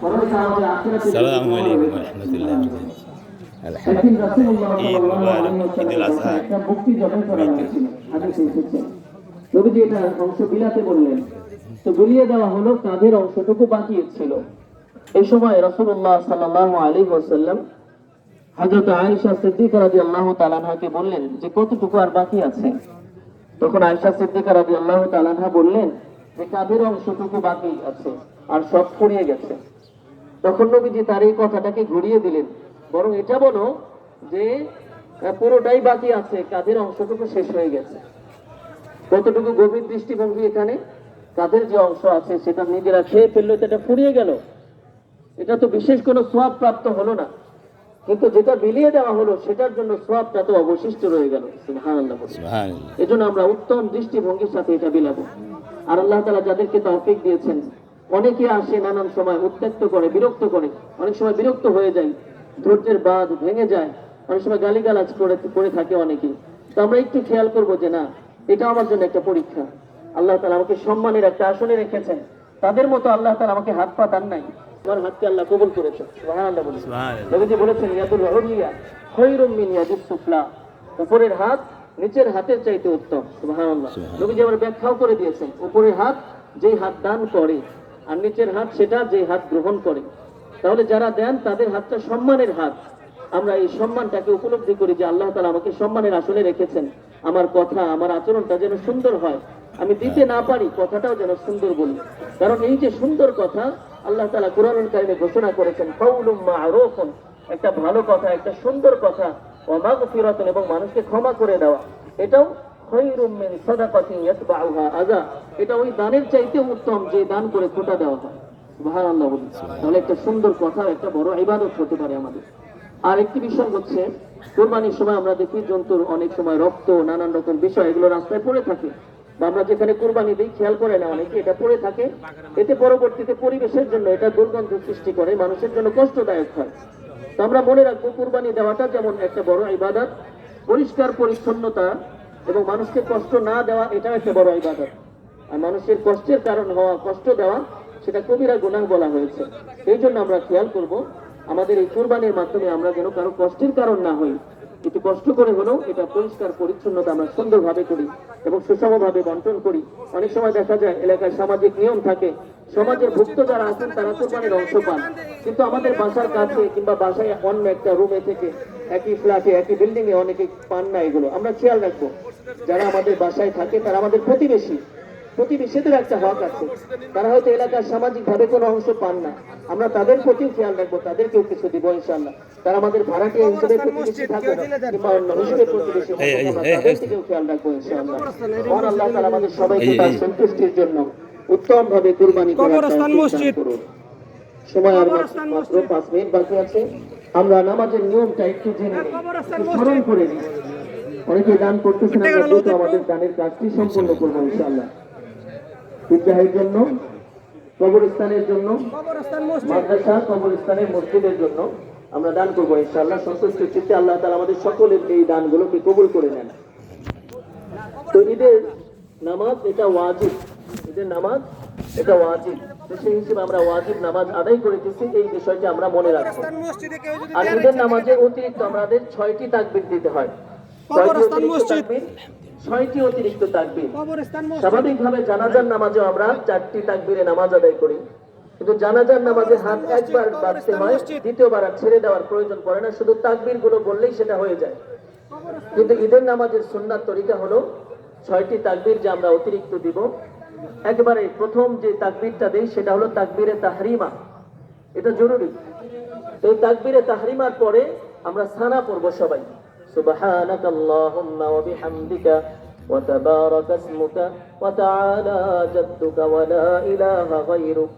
ঈদ মুবারক, আজহা। নবীজি এটা অংশ বিলাতে বললেন। তো বুলিয়ে দেওয়া হলো কাঁধের অংশটুকু বাকি ছিল। এই সময় রাসূলুল্লাহ সাল্লাল্লাহু আলাইহি ওয়াসাল্লাম হযরত আয়েশা সিদ্দিকা রাদিয়াল্লাহু তাআলা আনহাকে বললেন যে কতটুকু আর বাকি আছে? তখন আয়েশা সিদ্দিকা রাদিয়াল্লাহু তাআলা আনহা বললেন যে কাঁধের অংশটুকু বাকি আছে আর সব ফুরিয়ে গেছে। তখন নবীজি তার এই কথাটাকে ঘুরিয়ে দিলেন। বরং এটা বলো যে পুরোটাই বাকি আছে কাঁধের অংশটুকু শেষ হয়ে গেছে? কতটুকু গভীর দৃষ্টিভঙ্গি এখানে? কাঁধের যে অংশ আছে সেটা নিজেরা খেয়ে ফেলল তো এটা ফুরিয়ে গেল। এটা তো বিশেষ কোনো সোয়াব প্রাপ্ত হলো না। কিন্তু যেটা বিলিয়ে দেওয়া হলো সেটার জন্য সোয়াবটা তো অবশিষ্ট রয়ে গেল। এজন্য আমরা উত্তম দৃষ্টিভঙ্গির সাথে এটা বিলাবো আর আল্লাহ তালা যাদেরকে তৌফিক দিয়েছেন অনেকে আসে নানান সময় উত্ত্যক্ত করে বিরক্ত করে। অনেক সময় বিরক্ত হয়ে যায় ধৈর্যের বাঁধ ভেঙে যায়। অনেক সময় গালিগালাজ করে করে থাকে অনেকে। তো আমরা একটু খেয়াল করব যে না এটা আমার জন্য একটা পরীক্ষা। আল্লাহ তালা আমাকে সম্মানের একটা আসনে রেখেছেন। তাদের মতো আল্লাহ তালা আমাকে হাত পা টান নাই। আমার হাতকে আল্লাহ কবুল করেছে নবীজি বলেছেন ইয়াদুল মিন সুফলা। উপরের হাত নিচের হাতের চাইতে উত্তম। সুবহানাল্লাহ। সুবহানাল্লাহ। নবীজি আবার ব্যাখ্যাও করে দিয়েছেন উপরের হাত যেই হাত দান করে আর নিচের হাত সেটা যেই হাত গ্রহণ করে। তাহলে যারা দেন তাদের হাতটা সম্মানের হাত। আমরা এই সম্মানটাকে উপলব্ধি করি যে আল্লাহ তালা আমাকে সম্মানের আসনে রেখেছেন। আমার কথা, আমার আচরণটা যেন সুন্দর হয়। আমি দিতে না পারি, কথাটাও যেন সুন্দর বলি। কারণ এই যে সুন্দর কথা আল্লাহ তালা কোরআন কারিমে ঘোষণা করেছেন মা'রুফুন একটা ভালো কথা, একটা সুন্দর কথা। ওয়ামাগফিরাতুন এবং মানুষকে ক্ষমা করে দেওয়া। এটাও এটা ওই দানের চাইতে উত্তম যে দান করে খোটা দেওয়া হয়। সুবহানাল্লাহ বলি তাহলে একটা সুন্দর কথা, একটা বড় ইবাদত হতে পারে আমাদের। আর একটি বিষয় হচ্ছে, কোরবানির সময় আমরা দেখি জন্তুর অনেক সময় রক্ত, নানান রকম বিষয়, এগুলো রাস্তায় পড়ে থাকে। বা আমরা যেখানে কোরবানি দিই, খেয়াল করে না অনেকে, এটা পড়ে থাকে। এতে পরবর্তীতে পরিবেশের জন্য এটা দুর্গন্ধ সৃষ্টি করে, মানুষের জন্য কষ্টদায়ক হয়। তো আমরা মনে রাখব, কোরবানি দেওয়াটা যেমন একটা বড় ইবাদত, পরিষ্কার, পরিচ্ছন্নতা এবং মানুষকে কষ্ট না দেওয়া, এটাও একটা বড় ইবাদত। আর মানুষের কষ্টের কারণ হওয়া, কষ্ট দেওয়া, সেটা কবিরা গুনাহ বলা হয়েছে। এই জন্য আমরা খেয়াল করব, আমাদের এই কোরবানির মাধ্যমে আমরা যেন কারও কষ্টের কারণ না হই। একটু কষ্ট করে হলেও এটা পরিষ্কার, পরিচ্ছন্নতা আমরা সুন্দরভাবে করি এবং সুষমভাবে বন্টন করি। অনেক সময় দেখা যায়, এলাকায় সামাজিক নিয়ম থাকে, সমাজের ভুক্ত যারা আছেন তারা কোরবানির অংশ পান। কিন্তু আমাদের বাসার কাছে কিংবা বাসায় অন্য একটা রুমে থেকে একই ফ্ল্যাটে, একই বিল্ডিং এ অনেকে পান না এগুলো। আমরা খেয়াল রাখব যারা আমাদের বাসায় থাকে তারা আমাদের প্রতিবেশী। প্রতিবেশীদের একটা হক আছে। তারা হয়তো এলাকার সামাজিক ভাবে কোনো অংশ পান না। আমরা তাদের প্রতিও খেয়াল রাখব তাদেরকেও কিছু দিব ইনশাল্লাহ তারা আমাদের ভাড়াটিয়া হিসেবে প্রতিবেশী থাকে কিংবা অন্য হিসেবে প্রতিবেশী এই, এই, আমরা এই, তাদের এই। থেকেও খেয়াল রাখব ইনশাআল্লাহ। মহান আল্লাহ তাআলা আমাদের সবাইকে তার সন্তুষ্টির জন্য উত্তম ভাবে কুরবানি করার। সময় আর মাত্র পাঁচ মিনিট বাকি আছে। আমরা নামাজের নিয়মটা একটু জেনে মসজিদ। স্মরণ করে নিই। অনেকে দান করতেছেন আমরা দ্রুত আমাদের দানের কাজটি সম্পূর্ণ করব ইনশাআল্লাহ। বিদ্যাহের জন্য কবরস্থানের জন্য মাদ্রাসা কবরস্থানের মসজিদের জন্য আমরা দান করব ইনশাআল্লাহ। সন্তুষ্ট চিত্তে আল্লাহ তাআলা আমাদের সকলের এই দানগুলোকে কবুল করে নেন। তো ঈদের নামাজ এটা ওয়াজিব। ঈদের নামাজ এটা ওয়াজিব। তো সেই হিসেবে আমরা ওয়াজিব নামাজ আদায় করেছি এই বিষয়টি আমরা মনে রাখব। আর ঈদের নামাজে অতিরিক্ত আমাদের ছয়টি তাকবির দিতে হয়। কবরস্থান মসজিদ। ছয়টি অতিরিক্ত তাকবির। স্বাভাবিকভাবে জানাজার নামাজেও আমরা চারটি তাকবিরে নামাজ আদায় করি। কিন্তু জানাজার নামাজে হাত একবার বাঁধতে হয় দ্বিতীয়বার আর ছেড়ে দেওয়ার প্রয়োজন পড়ে না শুধু তাকবিরগুলো বললেই সেটা হয়ে যায়। কিন্তু ঈদের নামাজের সুন্নাত তরিকা হলো ছয়টি তাকবির যে আমরা অতিরিক্ত দিব। একবারে প্রথম যে তাকবিরটা দেই সেটা হলো তাকবিরে তাহরিমা। এটা জরুরি। এই তাকবিরে তাহরিমার পরে আমরা সানা পড়ব সবাই। ওয়া তাবারাকা ইসমুকা ওয়া তাআলা জাদ্দুকা ওয়া লা ইলাহা গায়রুক।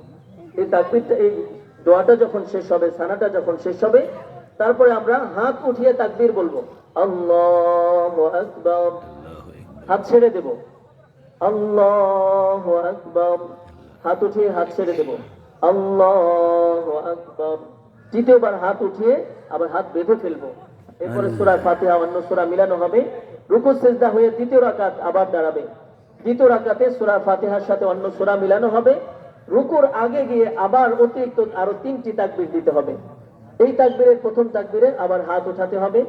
এই তাকবিরটা, এই দোয়াটা যখন শেষ হবে, সানাটা যখন শেষ হবে, তারপরে আমরা হাত উঠিয়ে তাকবীর বলব। আল্লাহু আকবার। হাত ছেড়ে দেব। আল্লাহু আকবার। হাত উঠিয়ে হাত ছেড়ে দেব। আল্লাহু আকবার। তৃতীয়বার হাত উঠিয়ে আবার হাত বেঁধে ফেলব। এরপরে সূরা ফাতিহা অন্য সূরা মিলানো হবে। রুকু, সেজদা হয়ে দ্বিতীয় রাকাত আবার দাঁড়াবে। দ্বিতীয় রাকাতে সূরা ফাতিহার সাথে অন্য সূরা মিলানো হবে। রুকুর আগে গিয়ে আবার অতিরিক্ত আরও তিনটি তাকবির দিতে হবে। এই তাকবীরের প্রথম তাকবীরে আবার হাত উঠাতে হবে।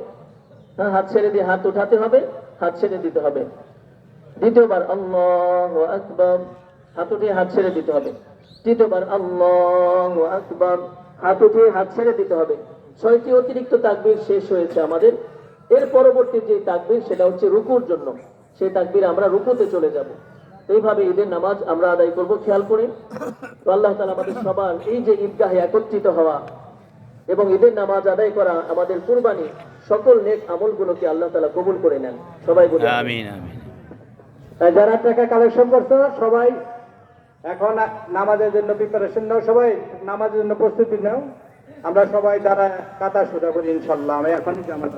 হ্যাঁ হাত ছেড়ে দিয়ে হাত উঠাতে হবে, হাত ছেড়ে দিতে হবে। দ্বিতীয়বার আকবর, হাত উঠিয়ে হাত ছেড়ে দিতে হবে। তৃতীয়বার আকবর, হাত উঠিয়ে হাত ছেড়ে দিতে হবে। ছয়টি অতিরিক্ত তাকবীর শেষ হয়েছে আমাদের। এর পরবর্তী যে তাকবীর সেটা হচ্ছে রুকুর জন্য। সেই তাকবীর আমরা রুকুতে চলে যাব। এইভাবে ঈদের নামাজ আমরা আদায় করব খেয়াল করে। তো আল্লাহ তালা আমাদের সবার এই যে ঈদগাহে একত্রিত হওয়া এবং ঈদের নামাজ আদায় করা আমাদের কুরবানি সকল নেক আমলগুলোকে আল্লাহ তালা কবুল করে নেন। সবাই বলে আমিন। যারা টাকা কালেকশন করছ সবাই এখন নামাজের জন্য প্রিপারেশন নাও সবাই নামাজের জন্য প্রস্তুতি নাও। আমরা সবাই তারা কাতা সোজা করি ইনশাল্লাহ। আমি এখনই জামাত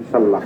ইনশাল্লাহ।